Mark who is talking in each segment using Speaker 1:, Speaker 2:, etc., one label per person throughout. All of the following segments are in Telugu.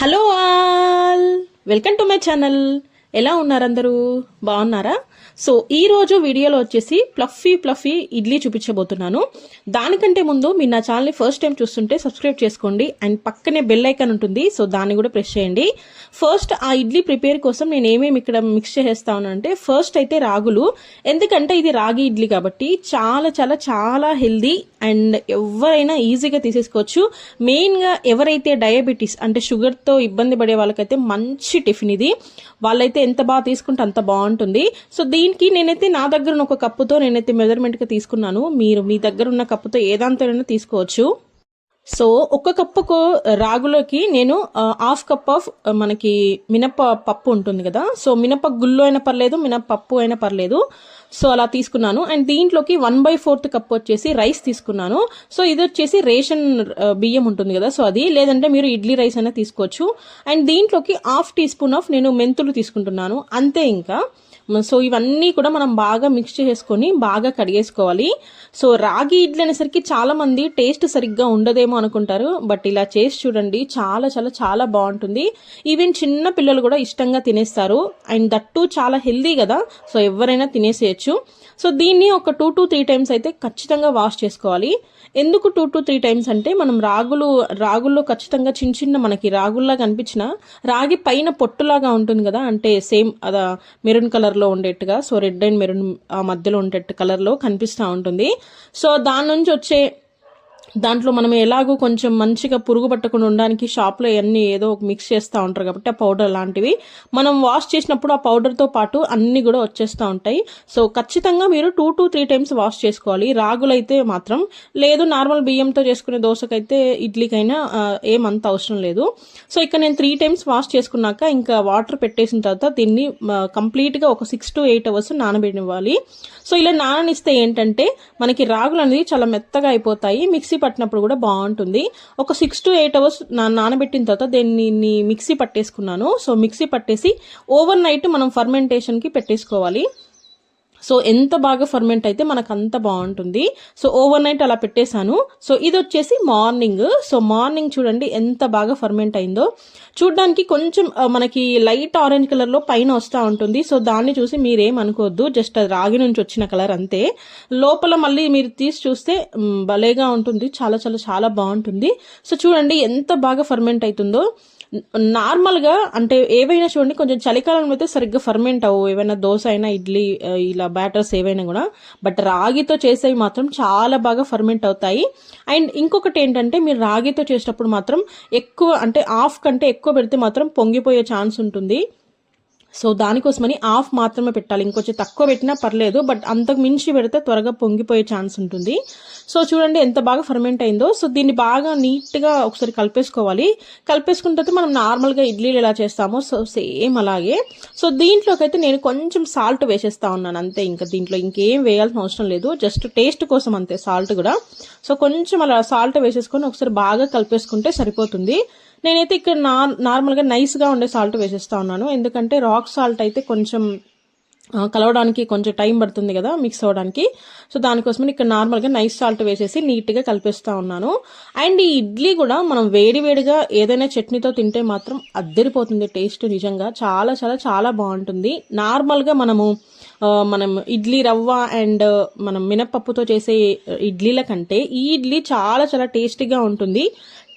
Speaker 1: hello all welcome to my channel ఎలా ఉన్నారు అందరూ బాగున్నారా? సో ఈ రోజు వీడియోలో వచ్చేసి ప్లఫీ ప్లఫీ ఇడ్లీ చూపించబోతున్నాను. దానికంటే ముందు మీరు నా ఛానల్ని ఫస్ట్ టైం చూస్తుంటే సబ్స్క్రైబ్ చేసుకోండి. అండ్ పక్కనే బెల్ ఐకాన్ ఉంటుంది సో దాన్ని కూడా ప్రెస్ చేయండి. ఫస్ట్ ఆ ఇడ్లీ ప్రిపేర్ కోసం నేను ఏమేమి ఇక్కడ మిక్స్ చేసేస్తాను అంటే ఫస్ట్ అయితే రాగులు. ఎందుకంటే ఇది రాగి ఇడ్లీ కాబట్టి చాలా చాలా చాలా హెల్దీ అండ్ ఎవరైనా ఈజీగా తీసేసుకోవచ్చు. మెయిన్గా ఎవరైతే డయాబెటీస్ అంటే షుగర్తో ఇబ్బంది పడే వాళ్ళకైతే మంచి టిఫిన్ ఇది. వాళ్ళైతే ఎంత బాగా తీసుకుంటే అంత బాగుంటుంది. సో దీనికి నేనైతే నా దగ్గర ఉన్న ఒక కప్పుతో నేనైతే మెజర్మెంట్గా తీసుకున్నాను. మీరు మీ దగ్గర ఉన్న కప్పుతో ఏదాంతోనైనా తీసుకోవచ్చు. సో ఒక కప్పుకు రాగులోకి నేను హాఫ్ కప్ ఆఫ్ మనకి మినప పప్పు ఉంటుంది కదా. సో మినప గుళ్ళు అయినా పర్లేదు మినపప్పు అయినా పర్లేదు. సో అలా తీసుకున్నాను. అండ్ దీంట్లోకి వన్ బై ఫోర్త్ కప్ వచ్చేసి రైస్ తీసుకున్నాను. సో ఇది వచ్చేసి రేషన్ బియ్యం ఉంటుంది కదా. సో అది. లేదంటే మీరు ఇడ్లీ రైస్ అయినా తీసుకోవచ్చు. అండ్ దీంట్లోకి హాఫ్ టీ స్పూన్ ఆఫ్ నేను మెంతులు తీసుకుంటున్నాను. అంతే ఇంకా. సో ఇవన్నీ కూడా మనం బాగా మిక్స్ చేసుకొని బాగా కడిగేసుకోవాలి. సో రాగి ఇడ్లీ అనేసరికి చాలామంది టేస్ట్ సరిగ్గా ఉండదేమో అనుకుంటారు. బట్ ఇలా చేసి చూడండి చాలా చాలా చాలా బాగుంటుంది. ఈవెన్ చిన్న పిల్లలు కూడా ఇష్టంగా తినేస్తారు. అండ్ దట్టు చాలా హెల్దీ కదా. సో ఎవరైనా తినేసేయచ్చు. సో దీన్ని ఒక టూ టు త్రీ టైమ్స్ అయితే ఖచ్చితంగా వాష్ చేసుకోవాలి. ఎందుకు టూ టు త్రీ టైమ్స్ అంటే మనం రాగులు రాగుల్లో ఖచ్చితంగా చిన్న చిన్న మనకి రాగుల్లా కనిపించిన రాగి పైన పొట్టులాగా ఉంటుంది కదా. అంటే సేమ్ అదా మెరూన్ కలర్లో ఉండేట్టుగా సో రెడ్ అండ్ మెరూన్ ఆ మధ్యలో ఉండేట్టు కలర్లో కనిపిస్తూ ఉంటుంది. సో దాని నుంచి వచ్చే దాంట్లో మనం ఎలాగో కొంచెం మంచిగా పురుగు పట్టకుండా ఉండడానికి షాప్లో అన్నీ ఏదో ఒక మిక్స్ చేస్తూ ఉంటారు కాబట్టి ఆ పౌడర్ లాంటివి. మనం వాష్ చేసినప్పుడు ఆ పౌడర్తో పాటు అన్నీ కూడా వచ్చేస్తూ ఉంటాయి. సో ఖచ్చితంగా మీరు two to three times wash చేసుకోవాలి. రాగులైతే మాత్రం లేదు నార్మల్ బియ్యంతో చేసుకునే దోశకైతే ఇడ్లీకైనా ఏమంత అవసరం లేదు. సో ఇక్కడ నేను త్రీ టైమ్స్ వాష్ చేసుకున్నాక ఇంకా వాటర్ పెట్టేసిన తర్వాత దీన్ని కంప్లీట్గా ఒక సిక్స్ టు ఎయిట్ అవర్స్ నానబెట్టివ్వాలి సో ఇలా నాననిస్తే ఏంటంటే మనకి రాగులు అనేది చాలా మెత్తగా అయిపోతాయి. మిక్సీ పట్టినప్పుడు కూడా బాగుంటుంది. ఒక సిక్స్ టు ఎయిట్ అవర్స్ నా నానబెట్టిన తర్వాత దీన్ని మిక్సీ పట్టేసుకున్నాను. సో మిక్సీ పట్టేసి ఓవర్ నైట్ మనం ఫర్మెంటేషన్కి పెట్టేసుకోవాలి. సో ఎంత బాగా ఫర్మెంట్ అయితే మనకు అంత బాగుంటుంది. సో ఓవర్ నైట్ అలా పెట్టేశాను. సో ఇది వచ్చేసి మార్నింగ్. సో మార్నింగ్ చూడండి ఎంత బాగా ఫర్మెంట్ అయిందో. చూడడానికి కొంచెం మనకి లైట్ ఆరెంజ్ కలర్లో పైన వస్తూ ఉంటుంది. సో దాన్ని చూసి మీరేం అనుకోవద్దు జస్ట్ అది రాగి నుంచి వచ్చిన కలర్ అంతే. లోపల మళ్ళీ మీరు తీసి చూస్తే భలేగా ఉంటుంది. చాలా చాలా చాలా బాగుంటుంది. సో చూడండి ఎంత బాగా ఫర్మెంట్ అవుతుందో నార్మల్గా అంటే ఏవైనా చూడండి కొంచెం చలికాలంలో అయితే సరిగ్గా ఫర్మెంట్ అవ్వు ఏవైనా దోశ అయినా ఇడ్లీ ఇలా బ్యాటర్స్ ఏవైనా కూడా. బట్ రాగితో చేసేవి మాత్రం చాలా బాగా ఫర్మెంట్ అవుతాయి. అండ్ ఇంకొకటి ఏంటంటే మీరు రాగితో చేసేటప్పుడు మాత్రం ఎక్కువ అంటే హాఫ్ కంటే ఎక్కువ పెడితే మాత్రం పొంగిపోయే ఛాన్స్ ఉంటుంది. సో దానికోసమని ఆఫ్ మాత్రమే పెట్టాలి. ఇంకొంచెం తక్కువ పెట్టినా పర్లేదు బట్ అంతకు మించి పెడితే త్వరగా పొంగిపోయే ఛాన్స్ ఉంటుంది. సో చూడండి ఎంత బాగా ఫర్మెంట్ అయిందో. సో దీన్ని బాగా నీట్గా ఒకసారి కలిపేసుకోవాలి. కలిపేసుకున్న తర్వాత మనం నార్మల్గా ఇడ్లీలు ఎలా చేస్తామో సో సేమ్ అలాగే. సో దీంట్లోకైతే నేను కొంచెం సాల్ట్ వేసేస్తా ఉన్నాను అంతే. ఇంకా దీంట్లో ఇంకేం వేయాల్సిన అవసరం లేదు. జస్ట్ టేస్ట్ కోసం అంతే సాల్ట్ కూడా. సో కొంచెం అలా సాల్ట్ వేసేసుకొని ఒకసారి బాగా కలిపేసుకుంటే సరిపోతుంది. నేనైతే ఇక్కడ నా నార్మల్గా నైస్గా ఉండే సాల్ట్ వేసేస్తా ఉన్నాను. ఎందుకంటే రాక్ సాల్ట్ అయితే కొంచెం కలవడానికి కొంచెం టైం పడుతుంది కదా మిక్స్ అవ్వడానికి. సో దానికోసమని ఇక్కడ నార్మల్గా నైస్ సాల్ట్ వేసేసి నీట్గా కలిపేస్తా ఉన్నాను. అండ్ ఈ ఇడ్లీ కూడా మనం వేడివేడిగా ఏదైనా చట్నీతో తింటే మాత్రం అద్దరిపోతుంది టేస్ట్ నిజంగా. చాలా చాలా చాలా బాగుంటుంది. నార్మల్గా మనము మనం ఇడ్లీ రవ్వ అండ్ మనం మినపప్పుతో చేసే ఇడ్లీల కంటే ఈ ఇడ్లీ చాలా చాలా టేస్టీగా ఉంటుంది.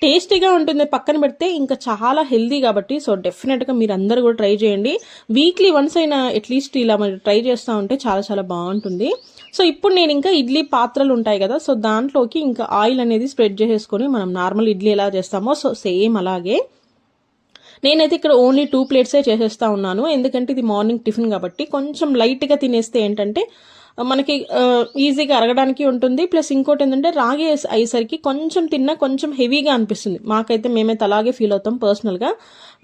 Speaker 1: టేస్టీగా ఉంటుంది. పక్కన పెడితే ఇంకా చాలా హెల్దీ కాబట్టి సో డెఫినెట్గా మీరు అందరూ కూడా ట్రై చేయండి. వీక్లీ వన్స్ అయినా అట్లీస్ట్ ఇలా మరి ట్రై చేస్తూ ఉంటే చాలా చాలా బాగుంటుంది. సో ఇప్పుడు నేను ఇంకా ఇడ్లీ పాత్రలు ఉంటాయి కదా సో దాంట్లోకి ఇంకా ఆయిల్ అనేది స్ప్రెడ్ చేసేసుకొని మనం నార్మల్ ఇడ్లీ ఎలా చేస్తామో సో సేమ్ అలాగే. నేనైతే ఇక్కడ ఓన్లీ టూ ప్లేట్సే చేసేస్తా ఉన్నాను. ఎందుకంటే ఇది మార్నింగ్ టిఫిన్ కాబట్టి కొంచెం లైట్గా తినేస్తే ఏంటంటే మనకి ఈజీగా అరగడానికి ఉంటుంది. ప్లస్ ఇంకోటి ఏంటంటే రాగి అయ్యేసరికి కొంచెం తిన్నా కొంచెం హెవీగా అనిపిస్తుంది. మాకైతే మేమైతే అలాగే ఫీల్ అవుతాం పర్సనల్గా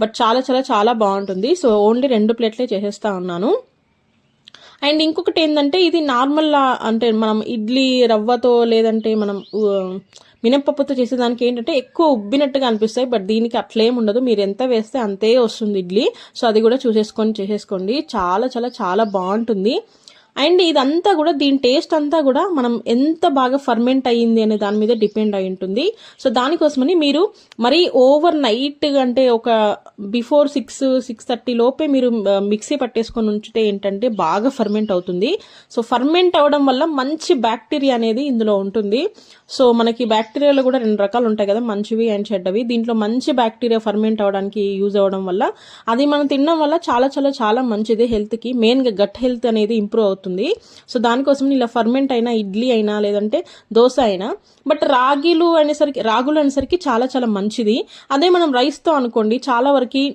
Speaker 1: బట్ చాలా చాలా చాలా బాగుంటుంది. సో ఓన్లీ రెండు ప్లేట్లే చేసేస్తా ఉన్నాను. అండ్ ఇంకొకటి ఏంటంటే ఇది నార్మల్ అంటే మనం ఇడ్లీ రవ్వతో లేదంటే మనం మినప్పప్పుతో చేసేదానికి ఏంటంటే ఎక్కువ ఉబ్బినట్టుగా అనిపిస్తాయి. బట్ దీనికి అట్లేం ఉండదు. మీరు ఎంత వేస్తే అంతే వస్తుంది ఇడ్లీ. సో అది కూడా చూసేసుకొని చేసేసుకోండి. చాలా చాలా చాలా బాగుంటుంది. అండ్ ఇదంతా కూడా దీని టేస్ట్ అంతా కూడా మనం ఎంత బాగా ఫర్మెంట్ అయ్యింది అనే దాని మీద డిపెండ్ అయి ఉంటుంది. సో దానికోసమని మీరు మరీ ఓవర్ నైట్ అంటే ఒక బిఫోర్ సిక్స్ సిక్స్ థర్టీ లోపే మీరు మిక్సీ పట్టేసుకొని ఉంచితే ఏంటంటే బాగా ఫర్మెంట్ అవుతుంది. సో ఫర్మెంట్ అవడం వల్ల మంచి బ్యాక్టీరియా అనేది ఇందులో ఉంటుంది. సో మనకి బ్యాక్టీరియాలో కూడా రెండు రకాలు ఉంటాయి కదా మంచివి అండ్ చెడ్డవి. దీంట్లో మంచి బ్యాక్టీరియా ఫర్మెంట్ అవడానికి యూజ్ అవ్వడం వల్ల అది మనం తినడం వల్ల చాలా చాలా చాలా మంచిది హెల్త్కి. మెయిన్గా గట్ హెల్త్ అనేది ఇంప్రూవ్ అవుతుంది. సో దానికోసం ఇలా ఫర్మెంట్ అయినా ఇడ్లీ అయినా లేదంటే దోశ అయినా బట్ రాగిలు అనేసరికి రాగులు అనేసరికి చాలా చాలా మంచిది. అదే మనం రైస్తో అనుకోండి చాలా వరకు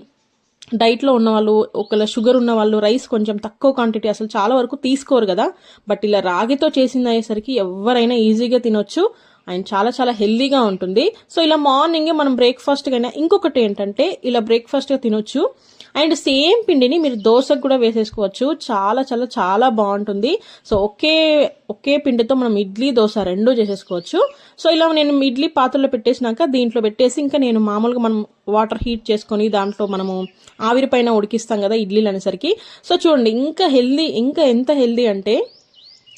Speaker 1: డైట్లో ఉన్న వాళ్ళు ఒకవేళ షుగర్ ఉన్న వాళ్ళు రైస్ కొంచెం తక్కువ క్వాంటిటీ అసలు చాలా వరకు తీసుకోరు కదా. బట్ ఇలా రాగితో చేసింది అయ్యేసరికి ఎవరైనా ఈజీగా తినొచ్చు. అండ్ చాలా చాలా హెల్దీగా ఉంటుంది. సో ఇలా మార్నింగ్ మనం బ్రేక్ఫాస్ట్ కైనా ఇంకొకటి ఏంటంటే ఇలా బ్రేక్ఫాస్ట్గా తినొచ్చు. అండ్ సేమ్ పిండిని మీరు దోశకు కూడా వేసేసుకోవచ్చు. చాలా చాలా చాలా బాగుంటుంది. సో ఒకే ఒకే పిండితో మనం ఇడ్లీ దోశ రెండూ చేసేసుకోవచ్చు. సో ఇలా నేను ఇడ్లీ పాత్రలో పెట్టేసినాక దీంట్లో పెట్టేసి ఇంకా నేను మామూలుగా మనం వాటర్ హీట్ చేసుకొని దాంట్లో మనము ఆవిరి పైన ఉడికిస్తాం కదా ఇడ్లీలు అనేసరికి. సో చూడండి ఇంకా హెల్దీ ఇంకా ఎంత హెల్దీ అంటే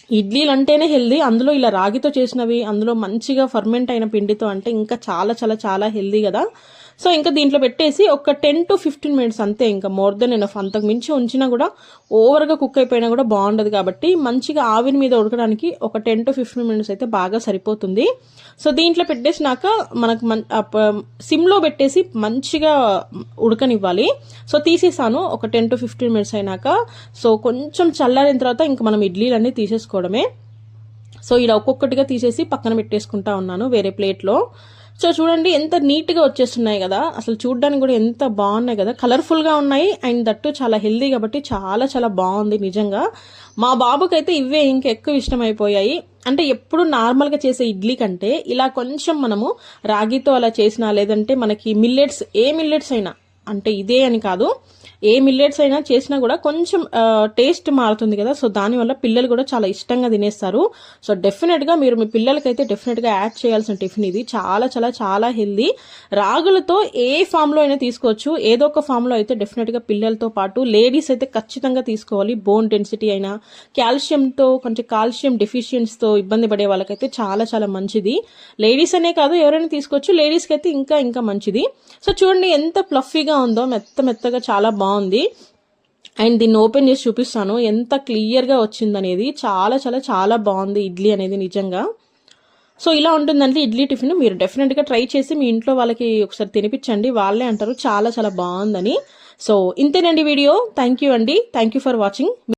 Speaker 1: ఇడ్లీలు అంటేనే హెల్దీ. అందులో ఇలా రాగితో చేసినవి అందులో మంచిగా ఫర్మెంట్ అయిన పిండితో అంటే ఇంకా చాలా చాలా చాలా హెల్దీ కదా. సో ఇంకా దీంట్లో పెట్టేసి ఒక టెన్ టు ఫిఫ్టీన్ మినిట్స్ అంతే ఇంకా మోర్ దెన్ ఎనఫ్ అంతకు మించి ఉంచినా కూడా ఓవర్గా కుక్ అయిపోయినా కూడా బాగుండదు కాబట్టి మంచిగా ఆవిరి మీద ఉడకడానికి ఒక టెన్ టు ఫిఫ్టీన్ మినిట్స్ అయితే బాగా సరిపోతుంది. సో దీంట్లో పెట్టేసినాక మనకు మన్ um, సిమ్లో పెట్టేసి మంచిగా ఉడకనివ్వాలి. సో తీసేసాను ఒక టెన్ టు ఫిఫ్టీన్ మినిట్స్ అయినాక. సో కొంచెం చల్లారిన తర్వాత ఇంకా మనం ఇడ్లీలన్నీ తీసేసుకోవడమే. సో ఇలా ఒక్కొక్కటిగా తీసేసి పక్కన పెట్టేసుకుంటా ఉన్నాను వేరే ప్లేట్లో. సో చూడండి ఎంత నీట్గా వచ్చేస్తున్నాయి కదా. అసలు చూడడానికి కూడా ఎంత బాగున్నాయి కదా. కలర్ఫుల్గా ఉన్నాయి అండ్ దట్టు చాలా హెల్దీ కాబట్టి చాలా చాలా బాగుంది నిజంగా. మా బాబుకైతే ఇవే ఇంకా ఎక్కువ ఇష్టమైపోయాయి. అంటే ఎప్పుడు నార్మల్గా చేసే ఇడ్లీ కంటే ఇలా కొంచెం మనము రాగితో అలా చేసినా లేదంటే మనకి మిల్లెట్స్ ఏ మిల్లెట్స్ అయినా అంటే ఇదే అని కాదు. ఏ మిల్లెట్స్ అయినా చేసినా కూడా కొంచెం టేస్ట్ మారుతుంది కదా. సో దానివల్ల పిల్లలు కూడా చాలా ఇష్టంగా తినేస్తారు. సో డెఫినెట్గా మీరు మీ పిల్లలకైతే డెఫినెట్గా యాడ్ చేయాల్సిన టిఫిన్ ఇది. చాలా చాలా చాలా హెల్దీ రాగులతో ఏ ఫామ్లో అయినా తీసుకోవచ్చు. ఏదో ఒక ఫామ్లో అయితే డెఫినెట్గా పిల్లలతో పాటు లేడీస్ అయితే ఖచ్చితంగా తీసుకోవాలి. బోన్ డెన్సిటీ అయినా కాల్షియంతో కొంచెం కాల్షియం డెఫిషియన్స్తో ఇబ్బంది పడే వాళ్ళకైతే చాలా చాలా మంచిది. లేడీస్ అనే కాదు ఎవరైనా తీసుకోవచ్చు. లేడీస్కి అయితే ఇంకా ఇంకా మంచిది. సో చూడండి ఎంత ప్లఫీగా ఉందో మెత్త మెత్తగా చాలా బాగుంది. అండ్ దీన్ని ఓపెన్ చేసి చూపిస్తాను. ఎంత క్లియర్గా వచ్చిందనేది చాలా చాలా చాలా బాగుంది ఇడ్లీ అనేది నిజంగా. సో ఇలా ఉంటుందండి ఇడ్లీ టిఫిన్ మీరు డెఫినెట్గా ట్రై చేసి మీ ఇంట్లో వాళ్ళకి ఒకసారి తినిపించండి. వాళ్ళే అంటారు చాలా చాలా బాగుందని. సో ఇంతేనండి వీడియో. థ్యాంక్ యూ అండి. Thank you for watching